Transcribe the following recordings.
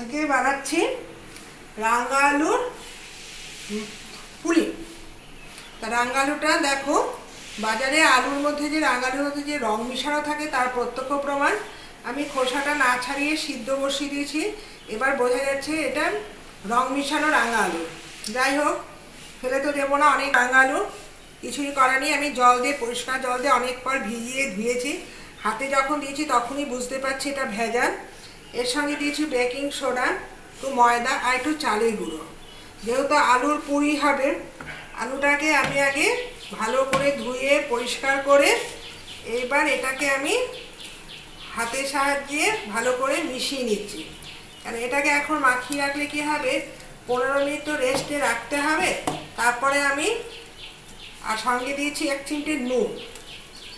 আজকে বানাচ্ছি রাঙা আলুর পুলি। তা রাঙা আলুটা দেখো, বাজারে আলুর মধ্যে যে রাঙা আলুর মধ্যে যে রং মিশানো থাকে তার প্রত্যক্ষ প্রমাণ। আমি খোসাটা না ছাড়িয়ে সিদ্ধ বসিয়ে দিয়েছি। এবার বোঝা যাচ্ছে এটা রং মিশানো রাঙা আলু যাই হোক, ফেলে তো দেবো না, অনেক রাঙা আলু কিছুই করার নেই, আমি জল দিয়ে, পরিষ্কার জল দিয়ে অনেক পর ভিজিয়ে ধুয়েছি। হাতে যখন দিয়েছি তখনই বুঝতে পারছি এটা ভেজাল। এর সঙ্গে দিয়েছি বেকিং সোডা, একটু ময়দা আর একটু চালের গুঁড়ো। যেহেতু আলুর পুরি হবে, আলুটাকে আমি আগে ভালো করে ধুয়ে পরিষ্কার করে এবার এটাকে আমি হাতের সাহায্যে ভালো করে মিশিয়ে নিচ্ছি। কারণ এটাকে এখন মাখিয়ে রাখলে কি হবে? পনেরো মিনিট তো রেস্টে রাখতে হবে। তারপরে আমি, আর সঙ্গে দিয়েছি এক চিমটে নুন।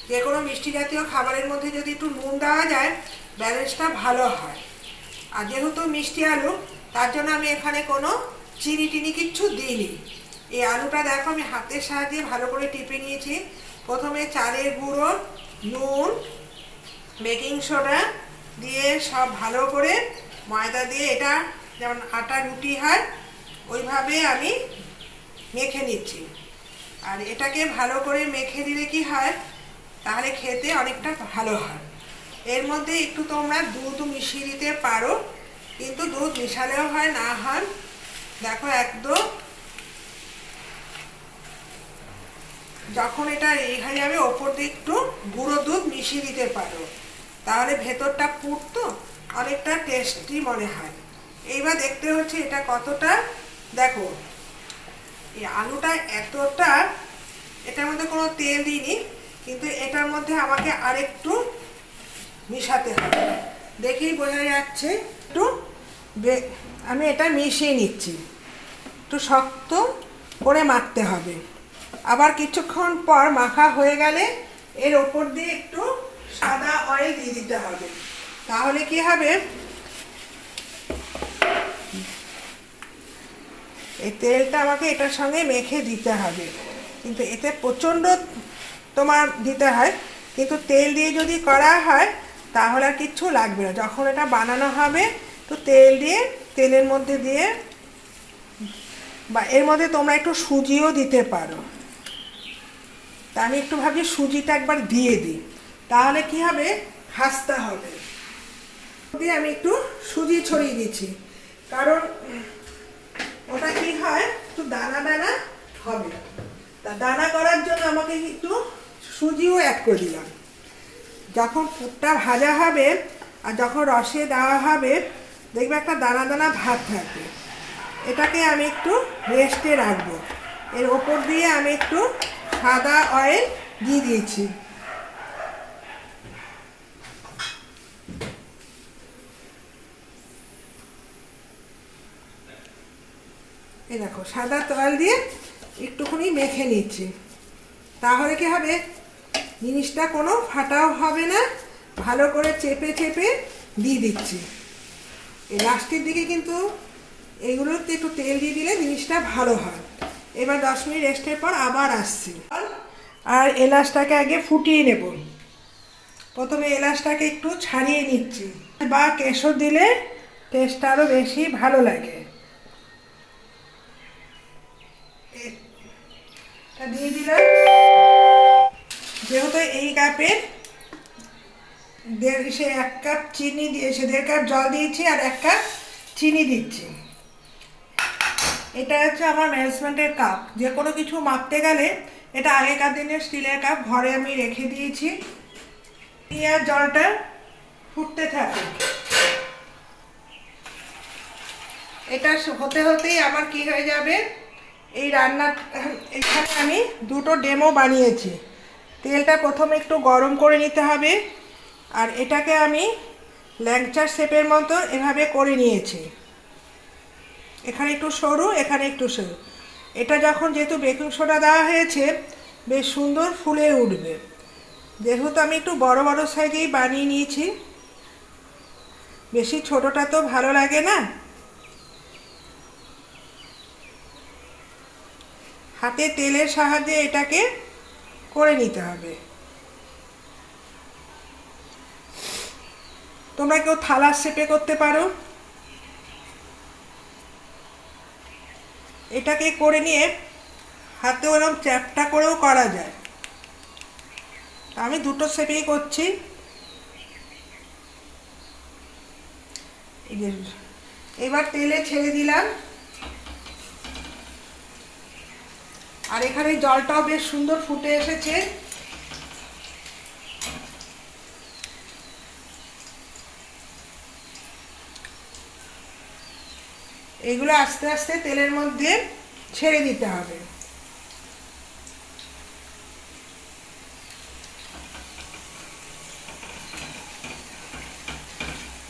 যে কোনো মিষ্টি জাতীয় খাবারের মধ্যে যদি একটু নুন দেওয়া যায় ব্যালেন্সটা ভালো হয়। আর যেহেতু মিষ্টি আলু, তার জন্য আমি এখানে কোনো চিনি টিনি কিচ্ছু দিইনি। এই আলুটা দেখো, আমি হাতের সাহায্যে ভালো করে টিপে নিয়েছি। প্রথমে চালের গুঁড়ো, নুন বেকিং সোডা দিয়ে সব ভালো করে ময়দা দিয়ে এটা যেমন আটা, রুটি হয়, ওইভাবে আমি মেখে নিচ্ছি। আর এটাকে ভালো করে মেখে দিলে কি হয়? তাহলে খেতে অনেকটা ভালো হয়। এর মধ্যে একটু তোমরা দুধ মিশিয়ে দিতে পারো, কিন্তু দুধ মিশালেও হয়, না হয়। দেখো একদম। যখন এটা এই হয়ে যাবে, ওপর দিয়ে একটু গুঁড়ো দুধ মিশিয়ে দিতে পারো। তাহলে ভেতরটা পুরতো অনেকটা টেস্টি মনে হয়। এইবার দেখতে হচ্ছে এটা কতটা, দেখো, এই আলুটা এতটা, এটার মধ্যে কোনো তেল দিইনি কিন্তু এটার মধ্যে আমাকে আরেকটু মিশাতে হবে। দেখেই বোঝা যাচ্ছে, একটু আমি এটা মিশিয়ে নিচ্ছি। একটু শক্ত করে মাখতে হবে। আবার কিছুক্ষণ পর মাখা হয়ে গেলে এর ওপর দিয়ে একটু সাদা অয়েল দিয়ে দিতে হবে। তাহলে কি হবে? এই তেলটা আমাকে এটার সঙ্গে মেখে দিতে হবে। কিন্তু এতে প্রচণ্ড তোমার দিতে হয়। কিন্তু তেল দিয়ে যদি করা হয় তাহলে আর কিচ্ছু লাগবে না। যখন এটা বানানো হবে, তো তেল দিয়ে, তেলের মধ্যে দিয়ে, বা এর মধ্যে তোমরা একটু সুজিও দিতে পারো। তা আমি একটু ভাবছি সুজিটা একবার দিয়ে দিই। তাহলে কি হবে? খাস্তা হবে। দিয়ে আমি একটু সুজি ছড়িয়ে দিচ্ছি। কারণ ওটা কি হয়? একটু দানা দানা হবে। তা দানা করার জন্য আমাকে একটু সুজিও অ্যাড করে দিলাম। যখন পুরটা ভাজা হবে আর যখন রসে দেওয়া হবে, দেখবে একটা দানা দানা ভাত থাকবে এটাকে আমি একটু রেস্টে রাখব। এর ওপর দিয়ে আমি একটু সাদা অয়েল দিয়ে দিয়েছি। এই দেখো, সাদা তয়াল দিয়ে একটুখানি মেখে নিচ্ছি। তাহলে কি হবে? জিনিসটা কোনো ফাটাও হবে না। ভালো করে চেপে চেপে দিয়ে দিচ্ছি। লাস্টের দিকে কিন্তু এগুলোতে একটু তেল দিয়ে দিলে জিনিসটা ভালো হয়। এবার দশ মিনিট রেস্টের পর আবার আসছি। আর এলাচটাকে আগে ফুটিয়ে নেব। প্রথমে এলাচটাকে একটু ছাড়িয়ে নিচ্ছি। বা কেশর দিলে টেস্টটা আরও বেশি ভালো লাগে। দিয়ে দিলাম। যেহেতু এই কাপের দেড় সে এক কাপ চিনি দিয়েছে দেড় কাপ জল দিয়েছি আর এক কাপ চিনি দিচ্ছি। এটা হচ্ছে আমার ম্যানেজমেন্টের কাপ। যে কোনো কিছু মাপতে গেলে এটা আগেকার দিনের স্টিলের কাপ। ঘরে আমি রেখে দিয়েছি। দিয়ে আর জলটা ফুটতে থাকে। এটা হতে হতেই আমার কি হয়ে যাবে? এই রান্না এখানে আমি দুটো ডেমো বানিয়েছি। তেলটা প্রথমে একটু গরম করে নিতে হবে। আর এটাকে আমি ল্যাংচার শেপের মতো এভাবে করে নিয়েছি। এখানে একটু সরু, এখানে একটু সরু। এটা যখন যেহেতু বেকিং সোডা দেওয়া হয়েছে, বেশ সুন্দর ফুলে উঠবে। যেহেতু আমি একটু বড় বড় সাইজেই বানিয়ে নিয়েছি, বেশি ছোটোটা তো ভালো লাগে না। হাতে তেলের সাহায্যে এটাকে করে নিতে হবে। তোমরা কেউ থালার শেপে করতে পারো? এটাকে করে নিয়ে হাতে ওরকম চ্যাপটা করেও করা যায়। আমি দুটো শেপেই করছি। এবার তেলে ছেড়ে দিলাম। আর এখানে জলটাও বেশ সুন্দর ফুটে এসেছে। এগুলো আস্তে আস্তে তেলের মধ্যে ছেড়ে দিতে হবে।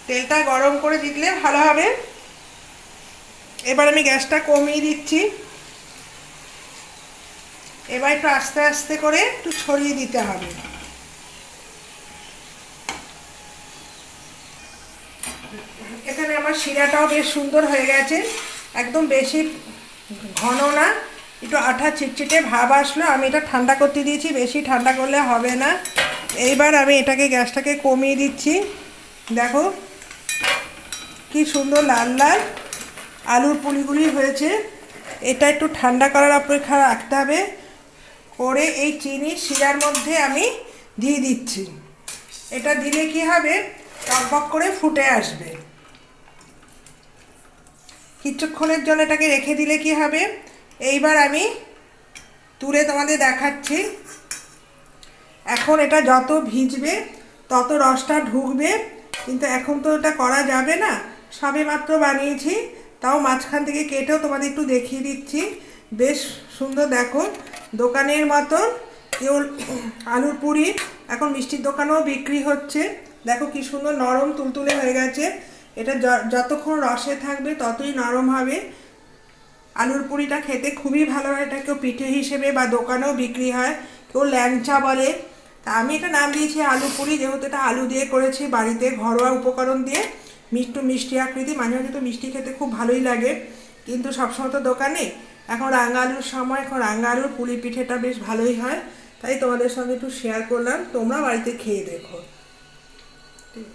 তেলটা গরম করে দিলে ভালো হবে। এবার আমি গ্যাসটা কমিয়ে দিচ্ছি। এবার একটু আস্তে আস্তে করে একটু ছড়িয়ে দিতে হবে। এখানে আমার শিরাটাও বেশ সুন্দর হয়ে গেছে। একদম বেশি ঘন না, একটু আঠা চিটচিটে ভাব আসলো, আমি এটা ঠান্ডা করতে দিয়েছি, বেশি ঠান্ডা করলে হবে না। এইবার আমি এটাকে গ্যাসটাকে কমিয়ে দিচ্ছি। দেখো, কি সুন্দর লাল লাল আলুর পুলিগুলি হয়েছে। এটা একটু ঠান্ডা করার অপেক্ষা রাখতে হবে। করে এই চিনি শিরার মধ্যে আমি দিয়ে দিচ্ছি। এটা দিলে কি হবে? টকবক করে ফুটে আসবে। কিছুক্ষণের জন্য এটাকে রেখে দিলে কি হবে? এইবার আমি তুলে তোমাদের দেখাচ্ছি। এখন এটা যত ভিজবে, তত রসটা ঢুকবে। কিন্তু এখন তো এটা করা যাবে না। সবে মাত্র বানিয়েছি। তাও মাঝখান থেকে কেটেও তোমাদের একটু দেখিয়ে দিচ্ছি। বেশ সুন্দর দেখো। দোকানের মতন, কেউ আলুর পুরি, এখন মিষ্টির দোকানেও বিক্রি হচ্ছে। দেখো কি সুন্দর নরম তুলতুলে হয়ে গেছে। এটা যতক্ষণ রসে থাকবে ততই নরম হবে। আলুর পুরিটা খেতে খুবই ভালো হয়। এটা কেউ পিঠে হিসেবে বা দোকানেও বিক্রি হয়। কেউ ল্যাংচা বলে। তা আমি এটা নাম দিয়েছি আলু পুরি, যেহেতু এটা আলু দিয়ে করেছি বাড়িতে ঘরোয়া উপকরণ দিয়ে। মিষ্টি মিষ্টি আকৃতি। মাঝে মাঝে তো মিষ্টি খেতে খুব ভালোই লাগে। কিন্তু সবসময় তো দোকানে এখন রাঙা আলুর সময়, এখন রাঙা আলুর পুলি পিঠেটা বেশ ভালোই হয়। তাই তোমাদের সঙ্গে একটু শেয়ার করলাম। তোমরা বাড়িতে খেয়ে দেখো। ঠিক